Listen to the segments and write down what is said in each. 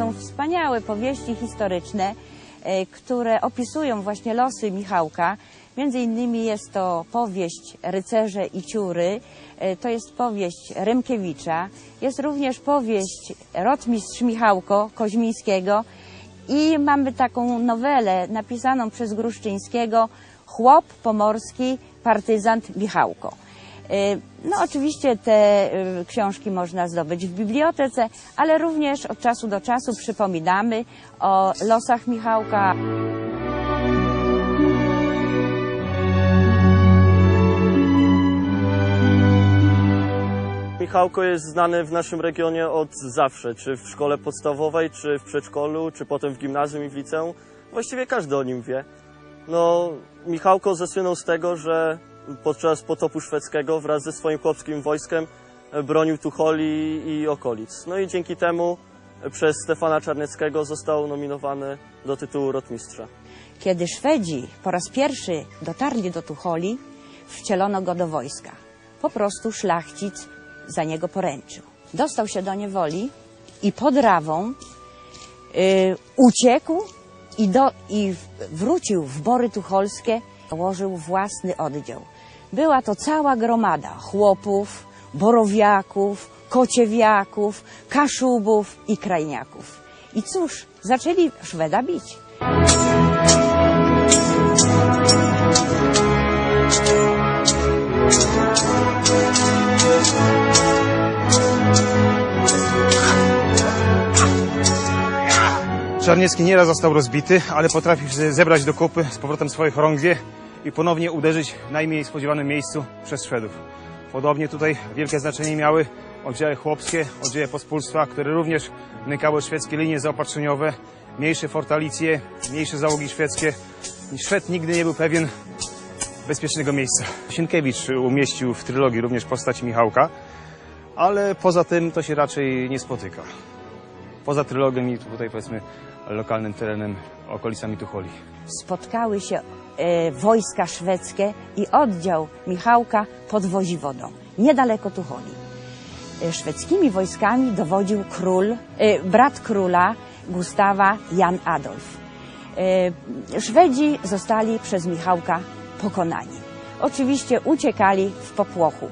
Są wspaniałe powieści historyczne, e, które opisują właśnie losy Michałka. Między innymi jest to powieść Rycerze i Ciury, e, to jest powieść Rymkiewicza, jest również powieść Rotmistrz Michałko Koźmińskiego i mamy taką nowelę napisaną przez Gruszczyńskiego Chłop pomorski, partyzant Michałko. E, No oczywiście te e, książki można zdobyć w bibliotece, ale również od czasu do czasu przypominamy o losach Michałka. Michałko jest znany w naszym regionie od zawsze, czy w szkole podstawowej, czy w przedszkolu, czy potem w gimnazjum i w liceum. Właściwie każdy o nim wie. No, Michałko zasłynął z tego, że podczas potopu szwedzkiego wraz ze swoim chłopskim wojskiem e, bronił Tucholi i okolic. No i dzięki temu e, przez Stefana Czarneckiego został nominowany do tytułu rotmistrza. Kiedy Szwedzi po raz pierwszy dotarli do Tucholi, wcielono go do wojska. Po prostu szlachcic za niego poręczył. Dostał się do niewoli i pod Rawą y, uciekł i, do, i wrócił w Bory Tucholskie, założył własny oddział. Była to cała gromada chłopów, borowiaków, kociewiaków, kaszubów i krajniaków. I cóż, zaczęli Szweda bić. Czarniecki nieraz został rozbity, ale potrafił zebrać do kupy z powrotem swoje chorągwie i ponownie uderzyć w najmniej spodziewanym miejscu przez Szwedów. Podobnie tutaj wielkie znaczenie miały oddziały chłopskie, oddziały pospólstwa, które również nękały szwedzkie linie zaopatrzeniowe, mniejsze fortalicje, mniejsze załogi szwedzkie. Szwed nigdy nie był pewien bezpiecznego miejsca. Sienkiewicz umieścił w trylogii również postać Michałka, ale poza tym to się raczej nie spotyka. Poza trylogią i tutaj powiedzmy lokalnym terenem, okolicami Tucholi. spotkały się e, wojska szwedzkie i oddział Michałka pod Woziwodą, niedaleko Tucholi. E, szwedzkimi wojskami dowodził król, e, brat króla Gustawa Jan Adolf. E, Szwedzi zostali przez Michałka pokonani. Oczywiście uciekali w popłochu.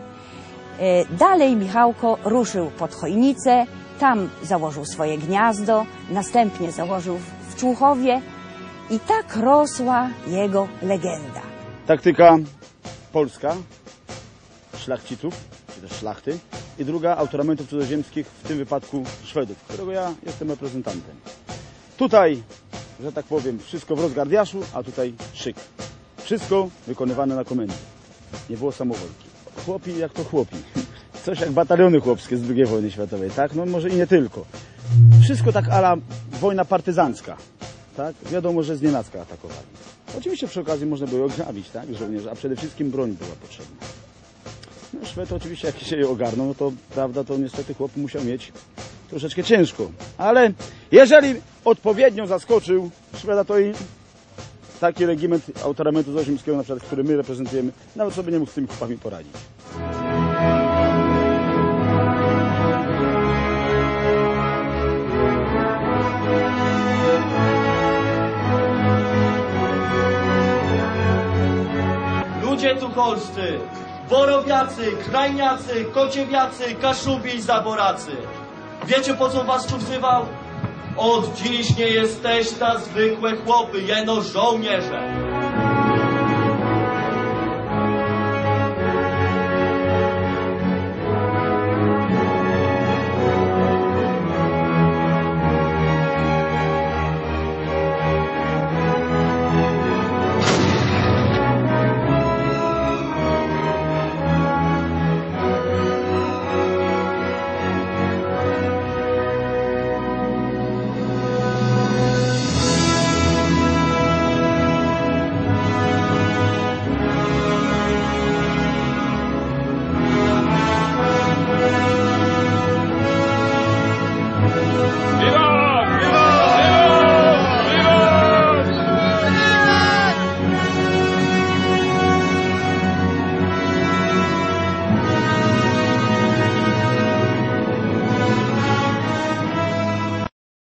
E, Dalej Michałko ruszył pod Chojnicę, tam założył swoje gniazdo, następnie założył w Człuchowie i tak rosła jego legenda. Taktyka polska, szlachciców, czy też szlachty, i druga autoramentów cudzoziemskich, w tym wypadku Szwedów, którego ja jestem reprezentantem. Tutaj, że tak powiem, wszystko w rozgardiaszu, a tutaj szyk. Wszystko wykonywane na komendzie. Nie było samowolki. Chłopi jak to chłopi. Coś jak bataliony chłopskie z II wojny światowej, tak? No może i nie tylko. Wszystko tak ala wojna partyzancka, tak? Wiadomo, że z nienacka atakowali. Oczywiście przy okazji można było ograbić, tak, żołnierzy, a przede wszystkim broń była potrzebna. No Szwed oczywiście jak się je ogarnął, no to prawda, to niestety chłop musiał mieć troszeczkę ciężko. Ale jeżeli odpowiednio zaskoczył Szweda, to i taki regiment autoramentu Zoziemskiego, na przykład, który my reprezentujemy, nawet sobie nie mógł z tymi chłopami poradzić. Ludzie tucholscy, borowiacy, krajniacy, kociewiacy, kaszubi i zaboracy. Wiecie po co was tu wzywał? Od dziś nie jesteś na zwykłe chłopy, jeno żołnierze.